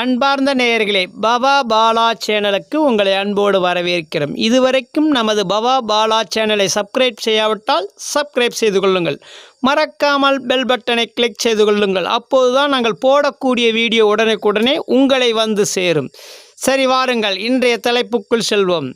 அன்பார்ந்த நேயர்களே பவா பாலா சேனலுக்கு உங்களை அன்போடு வரவேற்கிறோம். இதுவரைக்கும் நமது பவா பாலா சேனலை சப்ஸ்கிரைப் செய்யாவிட்டால் சப்ஸ்கிரைப் செய்து கொள்ளுங்கள். மறக்காமல் பெல் பட்டனை கிளிக் செய்து கொள்ளுங்கள். அப்போதுதான் நாங்கள் போடக்கூடிய வீடியோ உடனுக்குடனே உங்களை வந்து சேரும். சரி வாருங்கள். இன்றைய தலைப்புக்குள் செல்வோம்.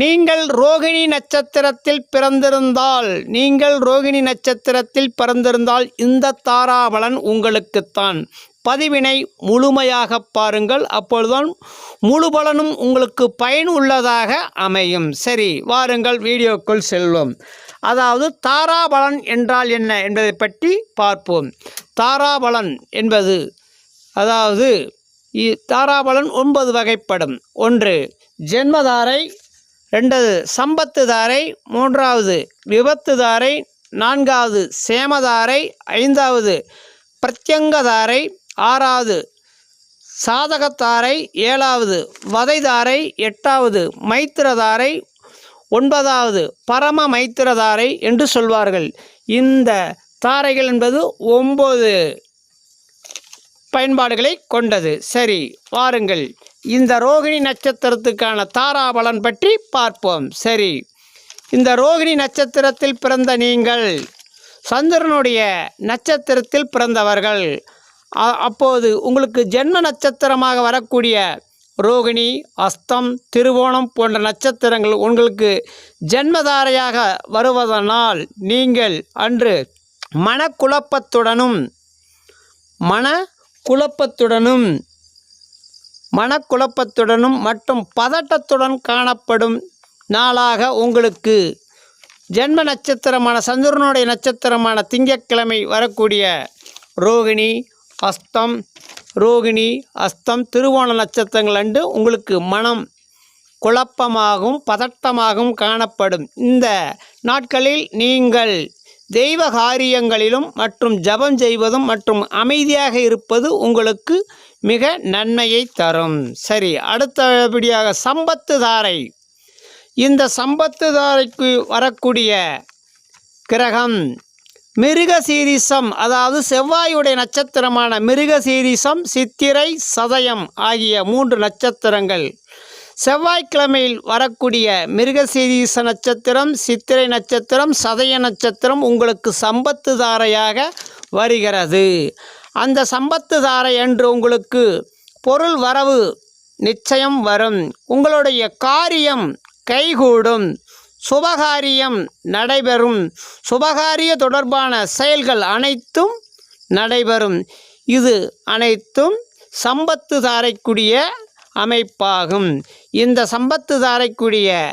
நீங்கள் ரோகிணி நட்சத்திரத்தில் பிறந்திருந்தால் நீங்கள் ரோகிணி நட்சத்திரத்தில் பிறந்திருந்தால் இந்த தாராபலன் உங்களுக்குத்தான். பதிவினை முழுமையாக பாருங்கள். அப்பொழுதுதான் முழு பலனும் உங்களுக்கு பயன் உள்ளதாக அமையும். சரி வாருங்கள் வீடியோக்குள் செல்வோம். அதாவது தாராபலன் என்றால் என்ன என்பதை பற்றி பார்ப்போம். தாராபலன் என்பது அதாவது இ- தாராபலன் ஒன்பது வகைப்படும். ஒன்று ஜென்மதாரை. ரெண்டாவது சம்பத்து தாரை மூன்றாவது விபத்து தாரை நான்காவது சேமதாரை. ஐந்தாவது பிரத்யங்கதாரை. ஆறாவது சாதகத்தாரை ஏழாவது வதைதாரை எட்டாவது மைத்திரதாரை ஒன்பதாவது பரம மைத்திரதாரை என்று சொல்வார்கள். இந்த தாரைகள் என்பது ஒம்பது பயன்பாடுகளை கொண்டது. சரி வாருங்கள். இந்த ரோகிணி நட்சத்திரத்துக்கான தாராபலன் பற்றி பார்ப்போம். சரி இந்த ரோகிணி நட்சத்திரத்தில் பிறந்த நீங்கள் சந்திரனுடைய நட்சத்திரத்தில் பிறந்தவர்கள். அப்போது உங்களுக்கு ஜென்ம நட்சத்திரமாக வரக்கூடிய ரோகிணி அஸ்தம் திருவோணம் போன்ற நட்சத்திரங்கள் உங்களுக்கு ஜென்மதாரையாக வருவதனால் நீங்கள் அன்று மனக்குழப்பத்துடனும் மன குழப்பத்துடனும் மனக்குழப்பத்துடனும் மற்றும் பதட்டத்துடன் காணப்படும் நாளாக உங்களுக்கு ஜென்ம நட்சத்திரமான சந்திரனுடைய நட்சத்திரமான திங்கட்கிழமை வரக்கூடிய ரோகிணி அஸ்தம் ரோகிணி அஸ்தம் திருவோண நட்சத்திரங்கள் அன்று உங்களுக்கு மனம் குழப்பமாகவும் பதட்டமாகவும் காணப்படும். இந்த நாட்களில் நீங்கள் தெய்வ காரியங்களிலும் மற்றும் ஜபம் செய்வதும் மற்றும் அமைதியாக இருப்பது உங்களுக்கு மிக நன்மையை தரும். சரி அடுத்தபடியாக சம்பத்து தாரை. இந்த சம்பத்து தாரைக்கு வரக்கூடிய கிரகம் மிருகசீரிசம் அதாவது செவ்வாயுடைய நட்சத்திரமான மிருகசீரிசம் சித்திரை சதயம் ஆகிய மூன்று நட்சத்திரங்கள். செவ்வாய்க்கிழமையில் வரக்கூடிய மிருகசீரிச நட்சத்திரம் சித்திரை நட்சத்திரம் சதய நட்சத்திரம் உங்களுக்கு சம்பத்து தாரையாக வருகிறது. அந்த சம்பத்து தாரை என்று உங்களுக்கு பொருள் வரவு நிச்சயம் வரும். உங்களுடைய காரியம் கைகூடும். சுபகாரியம் நடைபெறும். சுபகாரிய தொடர்பான செயல்கள் அனைத்தும் நடைபெறும். இது அனைத்தும் சம்பத்து தாரைக்குரிய அமைப்பாகும். இந்த சம்பத்து தாரைக்குரிய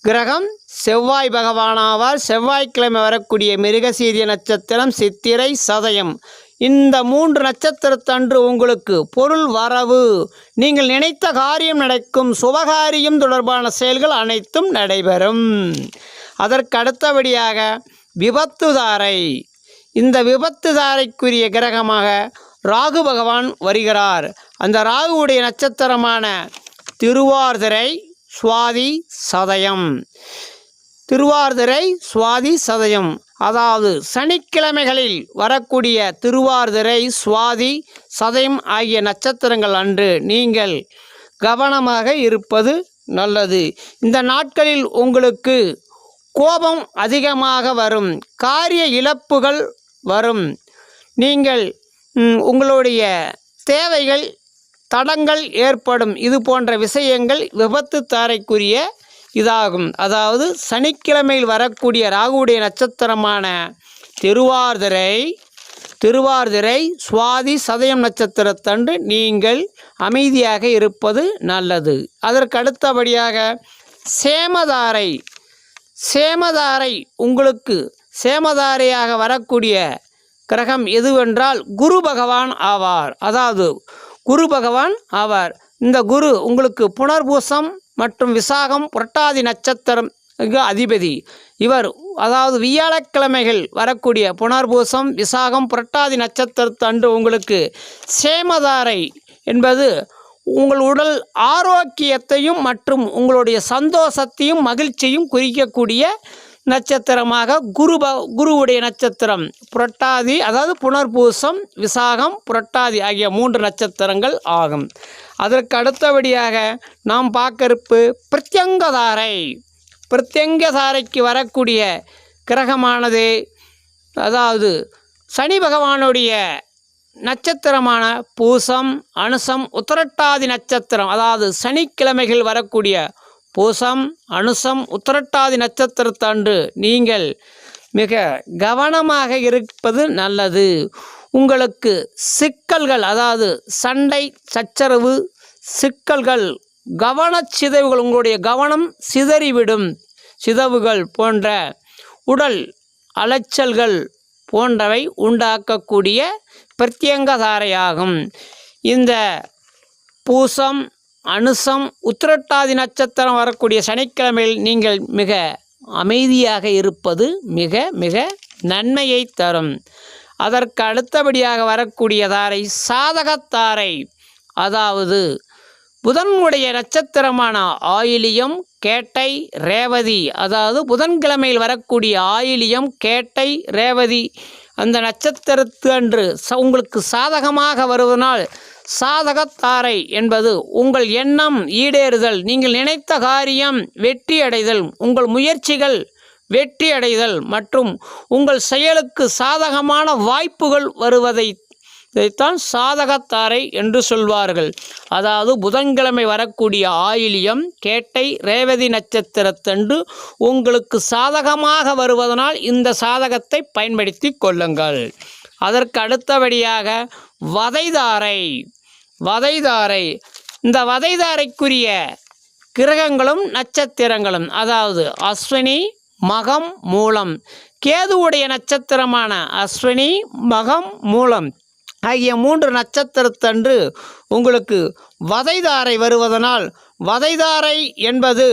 கிரகம் செவ்வாய் பகவானாவார் செவ்வாய்க்கிழமை வரக்கூடிய மிருகசீரிய நட்சத்திரம் சித்திரை சதயம். இந்த மூன்று நட்சத்திரத்தன்று உங்களுக்கு பொருள் வரவு. நீங்கள் நினைத்த காரியம் நடக்கும் சுபகாரியம் தொடர்பான செயல்கள் அனைத்தும் நடைபெறும். அதற்கு அடுத்தபடியாக விபத்துதாரை. இந்த விபத்துதாரைக்குரிய கிரகமாக ராகு பகவான் வருகிறார். அந்த ராகுவுடைய நட்சத்திரமான திருவார்திரை சுவாதி சதயம். திருவார்திரை சுவாதி சதயம். அதாவது சனிக்கிழமைகளில் வரக்கூடிய திருவார்திரை சுவாதி சதயம் ஆகிய நட்சத்திரங்கள் அன்று நீங்கள் கவனமாக இருப்பது நல்லது. இந்த நாட்களில் உங்களுக்கு கோபம் அதிகமாக வரும் காரிய இழப்புகள் வரும். நீங்கள் உங்களுடைய தேவைகள் தடங்கள் ஏற்படும். இது போன்ற விஷயங்கள் விபத்து தாரைக்குரிய இதாகும். அதாவது சனிக்கிழமையில் வரக்கூடிய ராகுடைய நட்சத்திரமான திருவார்தரை திருவார்திரை சுவாதி சதயம் நட்சத்திரத்தன்று நீங்கள் அமைதியாக இருப்பது நல்லது. அதற்கு அடுத்தபடியாக சேமதாரை சேமதாரை உங்களுக்கு சேமதாரையாக வரக்கூடிய கிரகம் எதுவென்றால் குரு பகவான் ஆவார். அதாவது குரு பகவான் ஆவார். இந்த குரு உங்களுக்கு புனர்பூசம் மற்றும் விசாகம் புரட்டாதி நட்சத்திரம் அதிபதி. இவர் அதாவது வியாழக்கிழமைகள் வரக்கூடிய புனர்பூசம் விசாகம் புரட்டாதி நட்சத்திரத்தன்று உங்களுக்கு சேமதாரை என்பது உங்கள் உடல் ஆரோக்கியத்தையும் மற்றும் உங்களுடைய சந்தோஷத்தையும் மகிழ்ச்சியும் குறிக்கக்கூடிய நட்சத்திரமாக குரு ப குருவுடைய நட்சத்திரம் புரட்டாதி அதாவது புனர்பூசம் விசாகம் புரட்டாதி ஆகிய மூன்று நட்சத்திரங்கள் ஆகும். அதற்கு அடுத்தபடியாக நாம் பார்க்கறப்பு பிரத்யங்கதாரை. பிரத்யங்கதாரைக்கு வரக்கூடிய கிரகமானது அதாவது சனி பகவானுடைய நட்சத்திரமான பூசம் அனுசம் உத்திரட்டாதி நட்சத்திரம் அதாவது சனிக்கிழமைகள் வரக்கூடிய பூசம் அனுசம் உத்திரட்டாதி நட்சத்திரத்தன்று நீங்கள் மிக கவனமாக இருப்பது நல்லது. உங்களுக்கு சிக்கல்கள் அதாவது சண்டை சச்சரவு சிக்கல்கள் கவனச்சிதைவுகள் உங்களுடைய கவனம் சிதறிவிடும். சிதவுகள் போன்ற உடல் அலைச்சல்கள் போன்றவை உண்டாக்கக்கூடிய பிரத்யங்கதாரையாகும். இந்த பூசம் அனுசம் உத்திரட்டாதி நட்சத்திரம் வரக்கூடிய சனிக்கிழமையில் நீங்கள் மிக அமைதியாக இருப்பது மிக மிக நன்மையை தரும். அதற்கு அடுத்தபடியாக வரக்கூடிய தாரை சாதகத்தாரை அதாவது புதனுடைய நட்சத்திரமான ஆயிலியம் கேட்டை ரேவதி. அதாவது புதன்கிழமையில் வரக்கூடிய ஆயிலியம் கேட்டை ரேவதி. அந்த நட்சத்திரத்து அன்று உங்களுக்கு சாதகமாக வருவதனால் சாதகத்தாரை என்பது உங்கள் எண்ணம் ஈடேறுதல். நீங்கள் நினைத்த காரியம் வெற்றி அடைதல். உங்கள் முயற்சிகள் வெற்றி அடைதல் மற்றும் உங்கள் செயலுக்கு சாதகமான வாய்ப்புகள் வருவதை இதைத்தான் சாதகத்தாரை என்று சொல்வார்கள். அதாவது புதன்கிழமை வரக்கூடிய ஆயிலியம் கேட்டை ரேவதி நட்சத்திரத்தன்று உங்களுக்கு சாதகமாக வருவதனால் இந்த சாதகத்தை பயன்படுத்தி கொள்ளுங்கள். அதற்கு அடுத்தபடியாக வதைதாரை. வதைதாரை. இந்த வதைதாரைக்குரிய கிரகங்களும் நட்சத்திரங்களும் அதாவது அஸ்வினி மகம் மூலம் கேதுவுடைய நட்சத்திரமான அஸ்வினி மகம் மூலம் ஆகிய மூன்று நட்சத்திரத்தன்று உங்களுக்கு வதைதாரை வருவதனால் வதைதாரை என்பது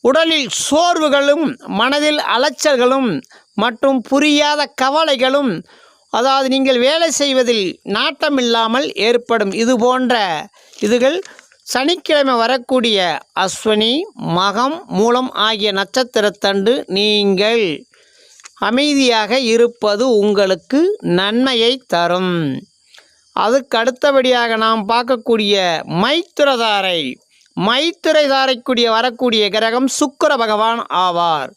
உடலில் சோர்வுகளும் மனதில் அலைச்சல்களும் மற்றும் புரியாத கவலைகளும் அதாவது நீங்கள் வேலை செய்வதில் நாட்டமில்லாமல் ஏற்படும் இது போன்ற இதுகள் சனிக்கிழமை வரக்கூடிய அஸ்வினி மகம் மூலம் ஆகிய நட்சத்திரத்தண்டு நீங்கள் அமைதியாக இருப்பது உங்களுக்கு நன்மையை தரும். அதுக்கு அடுத்தபடியாக நாம் பார்க்கக்கூடிய மைத்திரதாரை மைத்திரைதாரைக்குரிய வரக்கூடிய கிரகம் சுக்கிர பகவான் ஆவார்.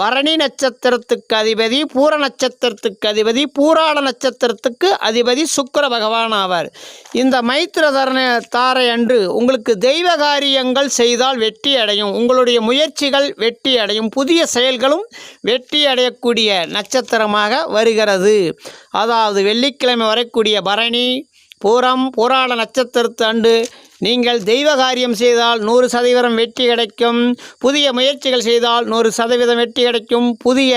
பரணி நட்சத்திரத்துக்கு அதிபதி பூர நட்சத்திரத்துக்கு அதிபதி பூராட நட்சத்திரத்துக்கு அதிபதி சுக்கர பகவான் ஆவார். இந்த மைத்திர தரண தாரை அன்று உங்களுக்கு தெய்வ காரியங்கள் செய்தால் வெற்றி அடையும். உங்களுடைய முயற்சிகள் வெற்றி அடையும். புதிய செயல்களும் வெற்றி அடையக்கூடிய நட்சத்திரமாக வருகிறது. அதாவது வெள்ளிக்கிழமை வரக்கூடிய பரணி பூரம் பூராட நட்சத்திரத்து அன்று நீங்கள் தெய்வ காரியம் செய்தால் நூறு சதவீதம் வெற்றி கிடைக்கும். புதிய முயற்சிகள் செய்தால் நூறு சதவீதம் வெற்றி கிடைக்கும். புதிய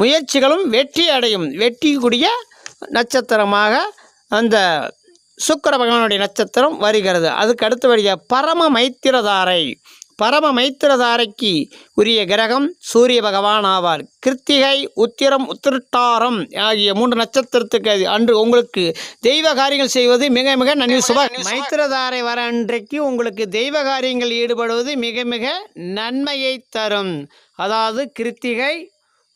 முயற்சிகளும் வெற்றி அடையும். வெற்றிக்குரிய நட்சத்திரமாக அந்த சுக்கர பகவானுடைய நட்சத்திரம் வருகிறது. அதுக்கு அடுத்தபடியாக பரம மைத்திரதாரை. பரம மைத்திரதாரைக்கு உரிய கிரகம் சூரிய பகவான் ஆவார். கிருத்திகை உத்திரம் உத்திரட்டாரம் ஆகிய மூன்று நட்சத்திரத்துக்கு அன்று உங்களுக்கு தெய்வ காரியங்கள் செய்வது மிக மிக நன்மை சுப மைத்திரதாரை வர அன்றைக்கு உங்களுக்கு தெய்வ காரியங்கள் ஈடுபடுவது மிக மிக நன்மையை தரும். அதாவது கிருத்திகை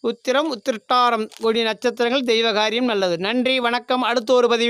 உத்திரம் உத்திரட்டாரம் கூடிய நட்சத்திரங்கள் தெய்வ காரியம் நல்லது. நன்றி வணக்கம். அடுத்த ஒரு பதிவு